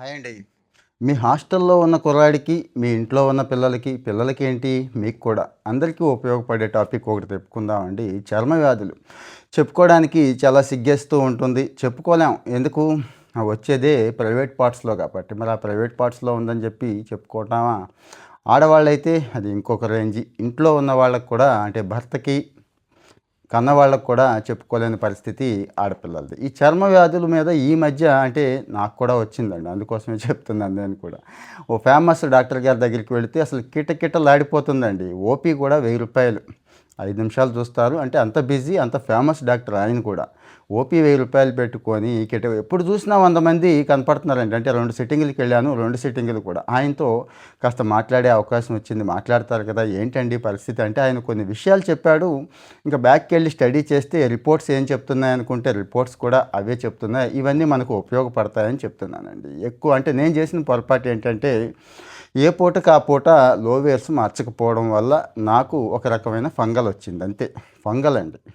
Hi అండి. మీ హాస్టల్లో ఉన్న కుర్రాడికి మీ ఇంట్లో ఉన్న పిల్లలకి పిల్లలకి ఏంటి మీకు కూడా అందరికీ ఉపయోగపడే టాపిక్ ఒకటి చెప్పుకుందామండి చర్మ వ్యాధులు. చెప్పుకోవడానికి చాలా సిగ్గేస్తూ ఉంటుంది. చెప్పుకోలేం. ఎందుకు? వచ్చేదే ప్రైవేట్ పార్ట్స్లో కాబట్టి. మరి ఆ ప్రైవేట్ పార్ట్స్లో ఉందని చెప్పి చెప్పుకోవటామా? ఆడవాళ్ళైతే అది ఇంకొక రేంజ్. ఇంట్లో ఉన్న వాళ్ళకు కూడా అంటే భర్తకి కన్నవాళ్ళకు కూడా చెప్పుకోలేని పరిస్థితి ఆడపిల్లలది. ఈ చర్మ వ్యాధుల మీద ఈ మధ్య అంటే నాకు కూడా వచ్చిందండి. అందుకోసమే చెప్తున్నాను నేను కూడా. ఓ ఫేమస్ డాక్టర్ గారి దగ్గరికి వెళితే అసలు కిటకిటలాడిపోతుందండి. ఓపీ కూడా వెయ్యి రూపాయలు. ఐదు నిమిషాలు చూస్తారు. అంటే అంత బిజీ అంత ఫేమస్ డాక్టర్ ఆయన కూడా. ఓపీ వెయ్యి రూపాయలు పెట్టుకొని కిట ఎప్పుడు చూసినా వంద మంది కనపడుతున్నారండి. అంటే రెండు సిట్టింగులకి వెళ్ళాను రెండు సిట్టింగ్లు కూడా. ఆయనతో కాస్త మాట్లాడే అవకాశం వచ్చింది. మాట్లాడతారు కదా ఏంటండి పరిస్థితి? అంటే ఆయన కొన్ని విషయాలు చెప్పాడు. ఇంకా బ్యాక్కి వెళ్ళి స్టడీ చేస్తే రిపోర్ట్స్ ఏం చెప్తున్నాయి అనుకుంటే రిపోర్ట్స్ కూడా అవే చెప్తున్నాయి. ఇవన్నీ మనకు ఉపయోగపడతాయని చెప్తున్నానండి. ఎక్కువ అంటే నేను చేసిన పొరపాటు ఏంటంటే ఏ పూటకు ఆ పూట లోవేర్స్ మార్చకపోవడం వల్ల నాకు ఒక రకమైన ఫంగల్ వచ్చింది. అంతే. ఫంగల్ అండి.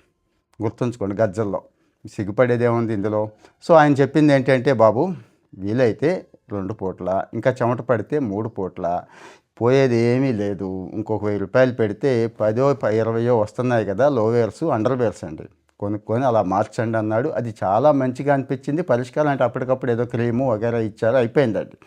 గుర్తుంచుకోండి గజ్జల్లో. సిగ్గుపడేదేముంది ఇందులో? సో ఆయన చెప్పింది ఏంటంటే బాబు వీలైతే రెండు పూట్ల ఇంకా చెమట పడితే మూడు పూట్ల పోయేది ఏమీ లేదు. ఇంకొక వెయ్యి రూపాయలు పెడితే పదో ఇరవయో వస్తున్నాయి కదా లోవేర్స్ అండర్ వేర్స్ అండి. కొనుక్కొని అలా మార్చండి అన్నాడు. అది చాలా మంచిగా అనిపించింది. పరిష్కారం అంటే అప్పటికప్పుడు ఏదో క్రీము వగేరా ఇచ్చారు. అయిపోయిందండి.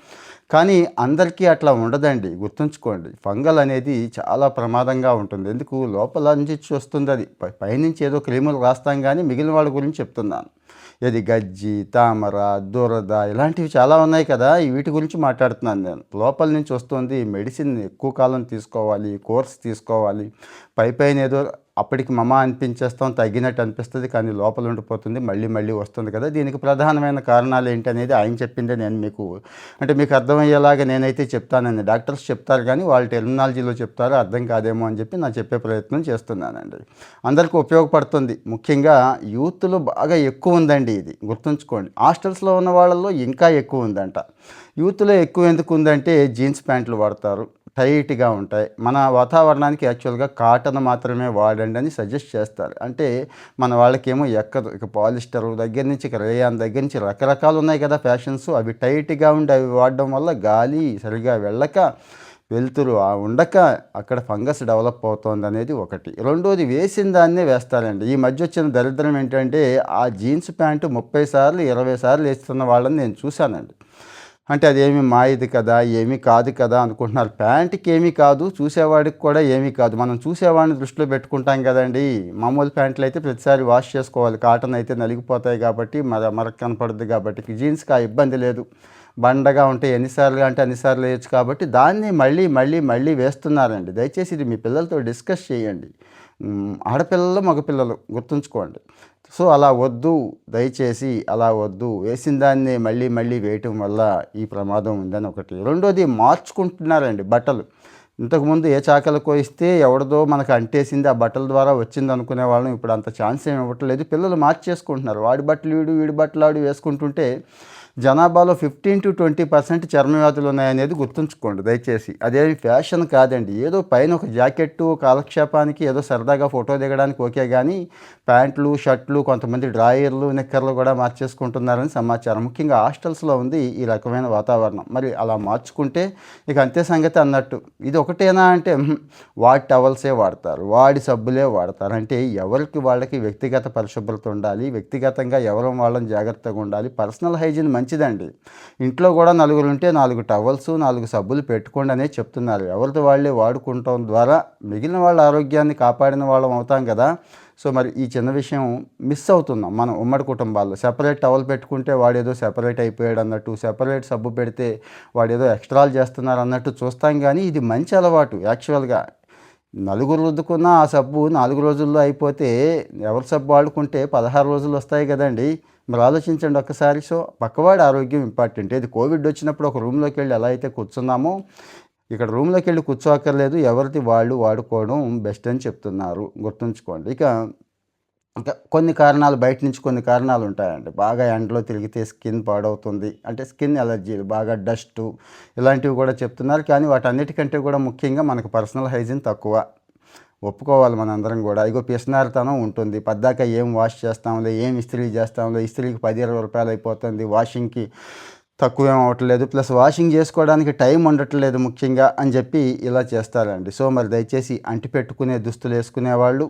కానీ అందరికీ అట్లా ఉండదండి గుర్తుంచుకోండి. ఫంగల్ అనేది చాలా ప్రమాదంగా ఉంటుంది. ఎందుకు? లోపల నుంచి వస్తుంది అది. పై- పైనుంచి ఏదో క్రీములు రాస్తాం కానీ మిగిలిన వాళ్ళ గురించి చెప్తున్నాను. ఇది గజ్జి తామర దురద ఇలాంటివి చాలా ఉన్నాయి కదా. వీటి గురించి మాట్లాడుతున్నాను నేను. లోపల నుంచి వస్తుంది మెడిసిన్ ఎక్కువ కాలం తీసుకోవాలి కోర్స్ తీసుకోవాలి. పై పైన ఏదో అప్పటికి మమ అనిపించేస్తాం తగ్గినట్టు అనిపిస్తుంది కానీ లోపల ఉండిపోతుంది మళ్ళీ మళ్ళీ వస్తుంది కదా. దీనికి ప్రధానమైన కారణాలు ఏంటి అనేది ఆయన చెప్పిందే నేను మీకు అంటే మీకు అర్థమయ్యేలాగా నేనైతే చెప్తానండి. డాక్టర్స్ చెప్తారు కానీ వాళ్ళ టెర్మినాలజీలో చెప్తారు అర్థం కాదేమో అని చెప్పి నా చెప్పే ప్రయత్నం చేస్తున్నానండి. అందరికీ ఉపయోగపడుతుంది. ముఖ్యంగా యూత్లో బాగా ఎక్కువ ఉందండి ఇది గుర్తుంచుకోండి. హాస్టల్స్లో ఉన్న వాళ్ళల్లో ఇంకా ఎక్కువ ఉందంట. యూత్లో ఎక్కువ ఎందుకు ఉందంటే జీన్స్ ప్యాంట్లు వాడతారు టైట్గా ఉంటాయి. మన వాతావరణానికి యాక్చువల్గా కాటన్ మాత్రమే వాడండి అని సజెస్ట్ చేస్తారు. అంటే మన వాళ్ళకేమో ఎక్కదు. ఇక పాలిస్టర్ దగ్గర నుంచి ఇక రేయాన్ దగ్గర నుంచి రకరకాలు ఉన్నాయి కదా ఫ్యాషన్స్. అవి టైట్గా ఉండి అవి వాడడం వల్ల గాలి సరిగా వెళ్ళక వెలుతురు ఆ ఉండక అక్కడ ఫంగస్ డెవలప్ అవుతోంది అనేది ఒకటి. రెండోది వేసిన దాన్నే వేస్తారండి. ఈ మధ్య వచ్చిన దరిద్రం ఏంటంటే ఆ జీన్స్ ప్యాంటు ముప్పై సార్లు ఇరవై సార్లు వేస్తున్న వాళ్ళని నేను చూశానండి. అంటే అదేమి మాయది కదా ఏమీ కాదు కదా అనుకుంటున్నారు. ప్యాంట్కి ఏమీ కాదు చూసేవాడికి కూడా ఏమీ కాదు. మనం చూసేవాడిని దృష్టిలో పెట్టుకుంటాం కదండి. మామూలు ప్యాంట్లు అయితే ప్రతిసారి వాష్ చేసుకోవాలి. కాటన్ అయితే నలిగిపోతాయి కాబట్టి మర మరక కనపడుద్ది కాబట్టి జీన్స్కి ఆ ఇబ్బంది లేదు. బండగా ఉంటే ఎన్నిసార్లు అంటే అన్నిసార్లు వేయచ్చు కాబట్టి దాన్ని మళ్ళీ మళ్ళీ మళ్ళీ వేస్తున్నారండి. దయచేసి ఇది మీ పిల్లలతో డిస్కస్ చేయండి. ఆడపిల్లలు మగపిల్లలు గుర్తుంచుకోండి. సో అలా వద్దు దయచేసి అలా వద్దు వేసిన దాన్ని మళ్ళీ మళ్ళీ వేయటం వల్ల ఈ ప్రమాదం ఉందని ఒకటి. రెండోది మార్చుకుంటున్నారండి బట్టలు. ఇంతకుముందు ఏ చాకలకో ఇస్తే ఎవరిదో మనకు అంటేసింది ఆ బట్టల ద్వారా వచ్చింది అనుకునే వాళ్ళం ఇప్పుడు అంత ఛాన్స్ ఏమి ఇవ్వట్లేదు. పిల్లలు మార్చేసుకుంటున్నారు. వాడి బట్టలు వీడు వీడి బట్టలు ఆడు వేసుకుంటుంటే జనాభాలో ఫిఫ్టీన్ టు ట్వంటీ పర్సెంట్ చర్మ వ్యాధులు ఉన్నాయనేది గుర్తుంచుకోండి. దయచేసి అదేమి ఫ్యాషన్ కాదండి. ఏదో పైన ఒక జాకెట్టు కాలక్షేపానికి ఏదో సరదాగా ఫోటో దిగడానికి ఓకే కానీ ప్యాంట్లు షర్ట్లు కొంతమంది డ్రాయర్లు నిక్కర్లు కూడా మార్చేసుకుంటున్నారని సమాచారం. ముఖ్యంగా హాస్టల్స్లో ఉంది ఈ రకమైన వాతావరణం. మరి అలా మార్చుకుంటే ఇక అంతే సంగతి అన్నట్టు. ఇది ఒకటేనా అంటే వాడి టవల్సే వాడతారు వాడి సబ్బులే వాడతారు. అంటే ఎవరికి వాళ్ళకి వ్యక్తిగత పరిశుభ్రత ఉండాలి వ్యక్తిగతంగా ఎవరు వాళ్ళని జాగ్రత్తగా ఉండాలి పర్సనల్ హైజీన్ మంచిదండి. ఇంట్లో కూడా నలుగురు ఉంటే నాలుగు టవల్స్ నాలుగు సబ్బులు పెట్టుకోండి అనే చెప్తున్నారు. ఎవరితో వాళ్ళే వాడుకుంటాం ద్వారా మిగిలిన వాళ్ళ ఆరోగ్యాన్ని కాపాడిన వాళ్ళం అవుతాం కదా. సో మరి ఈ చిన్న విషయం మిస్ అవుతున్నాం మనం ఉమ్మడి కుటుంబాల్లో. సెపరేట్ టవల్ పెట్టుకుంటే వాడేదో సెపరేట్ అయిపోయాడు అన్నట్టు సెపరేట్ సబ్బు పెడితే వాడేదో ఎక్స్ట్రాలు చేస్తున్నారు అన్నట్టు చూస్తాం కానీ ఇది మంచి అలవాటు యాక్చువల్గా. నలుగురు రుద్దుకున్న ఆ సబ్బు నాలుగు రోజుల్లో అయిపోతే ఎవరి సబ్బు వాడుకుంటే పదహారు రోజులు వస్తాయి కదండి. మరి ఆలోచించండి ఒక్కసారి. సో పక్కవాడి ఆరోగ్యం ఇంపార్టెంట్. ఇది కోవిడ్ వచ్చినప్పుడు ఒక రూమ్లోకి వెళ్ళి ఎలా అయితే కూర్చున్నామో ఇక్కడ రూమ్లోకి వెళ్ళి కూర్చోక్కర్లేదు. ఎవరిది వాళ్ళు వాడుకోవడం బెస్ట్ అని చెప్తున్నారు. గుర్తుంచుకోండి. ఇక ఇంకా కొన్ని కారణాలు బయట నుంచి కొన్ని కారణాలు ఉంటాయండి. బాగా ఎండలో తిరిగితే స్కిన్ పాడవుతుంది. అంటే స్కిన్ ఎలర్జీలు బాగా డస్ట్ ఇలాంటివి కూడా చెప్తున్నారు. కానీ వాటన్నిటికంటే కూడా ముఖ్యంగా మనకు పర్సనల్ హైజీన్ తక్కువ. ఒప్పుకోవాలి మనందరం కూడా. ఇగో పిసినారితనం ఉంటుంది. పద్దాక ఏం వాష్ చేస్తాంలే ఏం ఇస్త్రీ చేస్తాంలే ఇస్త్రీకి పది ఇరవై రూపాయలు అయిపోతుంది. వాషింగ్కి తక్కువేం అవ్వట్లేదు ప్లస్ వాషింగ్ చేసుకోవడానికి టైం ఉండట్లేదు ముఖ్యంగా అని చెప్పి ఇలా చేస్తారండి. సో మరి దయచేసి అంటి పెట్టుకునే దుస్తులు వేసుకునే వాళ్ళు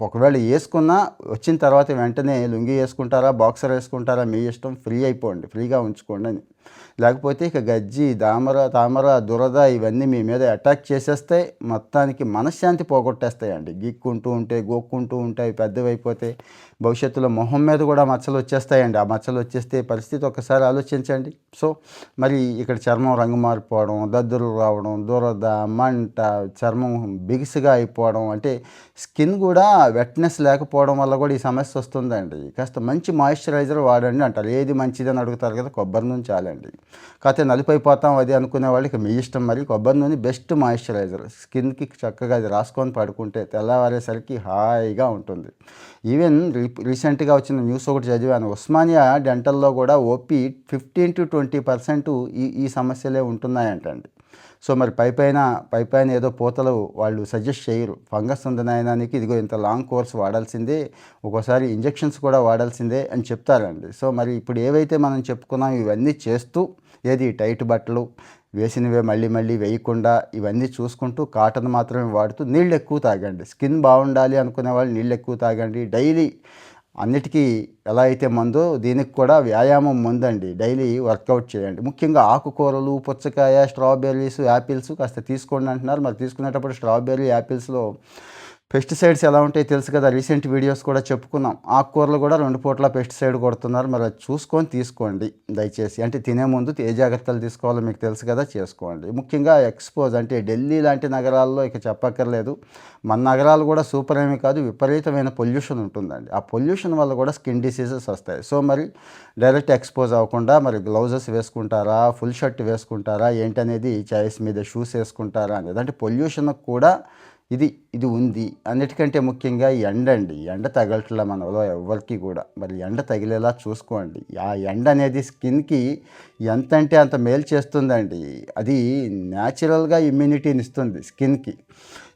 ఒకవేళ వేసుకున్నా వచ్చిన తర్వాత వెంటనే లుంగి వేసుకుంటారా బాక్సర్ వేసుకుంటారా మీ ఇష్టం ఫ్రీ అయిపోండి ఫ్రీగా ఉంచుకోండి అని. లేకపోతే ఇక గజ్జి దామర తామర దురద ఇవన్నీ మీ మీద అటాక్ చేసేస్తే మొత్తానికి మనశ్శాంతి పోగొట్టేస్తాయండి. గిక్కుంటూ ఉంటే గోక్కుంటూ ఉంటాయి పెద్దవైపోతే భవిష్యత్తులో మొహం మీద కూడా మచ్చలు వచ్చేస్తాయండి. ఆ మచ్చలు వచ్చేస్తే పరిస్థితి ఒకసారి ఆలోచించండి. సో మరి ఇక్కడ చర్మం రంగు మారిపోవడం దద్దులు రావడం దురద మంట చర్మం బిగుసుగా అయిపోవడం అంటే స్కిన్ కూడా వెట్నెస్ లేకపోవడం వల్ల కూడా ఈ సమస్య వస్తుందండి. కాస్త మంచి మాయిశ్చరైజర్ వాడండి అంటారు. ఏది మంచిదని అడుగుతారు కదా కొబ్బరి నుంచి చాలండి. కాకపోతే నలిపైపోతాం అది అనుకునే వాళ్ళకి మీ ఇష్టం మరి కొబ్బరి నూనె బెస్ట్ మాయిశ్చరైజర్. స్కిన్కి చక్కగా అది రాసుకొని పడుకుంటే తెల్లవారేసరికి హాయిగా ఉంటుంది. ఈవెన్ రీసెంట్గా వచ్చిన న్యూస్ ఒకటి చదివాను. ఉస్మానియా డెంటల్లో కూడా OP fifteen to twenty percent ఈ ఈ సమస్యలే ఉంటున్నాయంటండి. సో మరి పై పైన పై పైన ఏదో పూతలు వాళ్ళు సజెస్ట్ చేయరు. ఫంగస్ ఉంది నాయనానికి ఇదిగో ఇంత లాంగ్ కోర్స్ వాడాల్సిందే ఒక్కోసారి ఇంజెక్షన్స్ కూడా వాడాల్సిందే అని చెప్తారండి. సో మరి ఇప్పుడు ఏవైతే మనం చెప్పుకున్నాం ఇవన్నీ చేస్తూ ఏది టైట్ బట్టలు వేసినవే మళ్ళీ మళ్ళీ వేయకుండా ఇవన్నీ చూసుకుంటూ కాటన్ మాత్రమే వాడుతూ నీళ్ళు ఎక్కువ తాగండి. స్కిన్ బాగుండాలి అనుకునే వాళ్ళు నీళ్ళు ఎక్కువ తాగండి. డైలీ అన్నిటికీ ఎలా అయితే మందో దీనికి కూడా వ్యాయామం ముందండి డైలీ వర్కౌట్ చేయండి. ముఖ్యంగా ఆకుకూరలు పుచ్చకాయ స్ట్రాబెర్రీస్ యాపిల్స్ కాస్త తీసుకోండి అంటున్నారు. మరి తీసుకునేటప్పుడు స్ట్రాబెర్రీ యాపిల్స్లో పెస్టిసైడ్స్ ఎలా ఉంటాయో తెలుసు కదా రీసెంట్ వీడియోస్ కూడా చెప్పుకున్నాం. ఆకుకూరలు కూడా రెండు పూట్ల పెస్టిసైడ్ కొడుతున్నారు. మరి అది చూసుకొని తీసుకోండి. దయచేసి అంటే తినే ముందు ఏ జాగ్రత్తలు తీసుకోవాలో మీకు తెలుసు కదా చేసుకోండి. ముఖ్యంగా ఎక్స్పోజ్ అంటే ఢిల్లీ లాంటి నగరాల్లో ఇక చెప్పక్కర్లేదు. మన నగరాలు కూడా సూపర్ ఏమీ కాదు విపరీతమైన పొల్యూషన్ ఉంటుందండి. ఆ పొల్యూషన్ వల్ల కూడా స్కిన్ డిసీజెస్ వస్తాయి. సో మరి డైరెక్ట్ ఎక్స్పోజ్ అవ్వకుండా మరి గ్లౌజెస్ వేసుకుంటారా ఫుల్ షర్ట్ వేసుకుంటారా ఏంటనేది చాయిస్ మీద షూస్ వేసుకుంటారా అనేది. అంటే పొల్యూషన్ కూడా ఇది ఇది ఉంది. అన్నిటికంటే ముఖ్యంగా ఎండ అండి. ఎండ తగలట్లే మనలో ఎవరికి కూడా. మరి ఎండ తగిలేలా చూసుకోండి. ఆ ఎండ అనేది స్కిన్కి ఎంత అంటే అంత మేలు చేస్తుందండి. అది న్యాచురల్గా ఇమ్యూనిటీని ఇస్తుంది స్కిన్కి.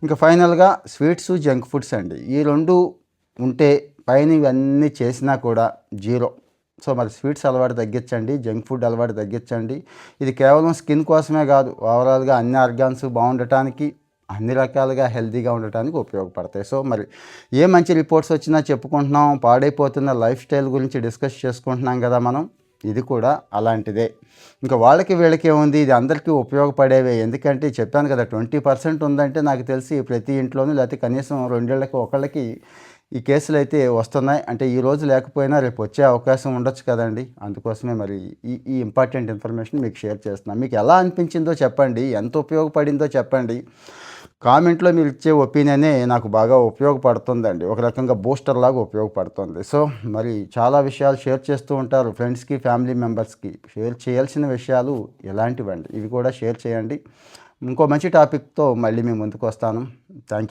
ఇంకా ఫైనల్గా స్వీట్స్ జంక్ ఫుడ్స్ అండి. ఈ రెండు ఉంటే పైన ఇవన్నీ చేసినా కూడా జీరో. సో మరి స్వీట్స్ అలవాటు తగ్గించండి. జంక్ ఫుడ్ అలవాటు తగ్గించండి. ఇది కేవలం స్కిన్ కోసమే కాదు. ఓవరాల్గా అన్ని ఆర్గాన్స్ బాగుండటానికి అన్ని రకాలుగా హెల్తీగా ఉండటానికి ఉపయోగపడతాయి. సో మరి ఏ మంచి రిపోర్ట్స్ వచ్చినా చెప్పుకుంటున్నాం పాడైపోతున్న లైఫ్ స్టైల్ గురించి డిస్కస్ చేసుకుంటున్నాం కదా మనం ఇది కూడా అలాంటిదే. ఇంకా వాళ్ళకి వీళ్ళకి ఉంది ఇది అందరికీ ఉపయోగపడేవే. ఎందుకంటే చెప్పాను కదా ట్వంటీ పర్సెంట్ ఉందంటే నాకు తెలిసి ప్రతి ఇంట్లోనూ లేకపోతే కనీసం రెండేళ్ళకి ఒకళ్ళకి ఈ కేసులు అయితే వస్తున్నాయి. అంటే ఈ రోజు లేకపోయినా రేపు వచ్చే అవకాశం ఉండొచ్చు కదండి. అందుకోసమే మరి ఈ ఈ ఇంపార్టెంట్ ఇన్ఫర్మేషన్ మీకు షేర్ చేస్తున్నాను. మీకు ఎలా అనిపించిందో చెప్పండి ఎంత ఉపయోగపడిందో చెప్పండి. కామెంట్లో మీరు ఇచ్చే ఒపీనియనే నాకు బాగా ఉపయోగపడుతుందండి. ఒక రకంగా బూస్టర్ లాగా ఉపయోగపడుతుంది. సో మరి చాలా విషయాలు షేర్ చేస్తూ ఉంటారు ఫ్రెండ్స్కి ఫ్యామిలీ మెంబర్స్కి. షేర్ చేయాల్సిన విషయాలు ఎలాంటివండి? ఇవి కూడా షేర్ చేయండి. ఇంకో మంచి టాపిక్తో మళ్ళీ మీ ముందుకు వస్తాను. Thank you.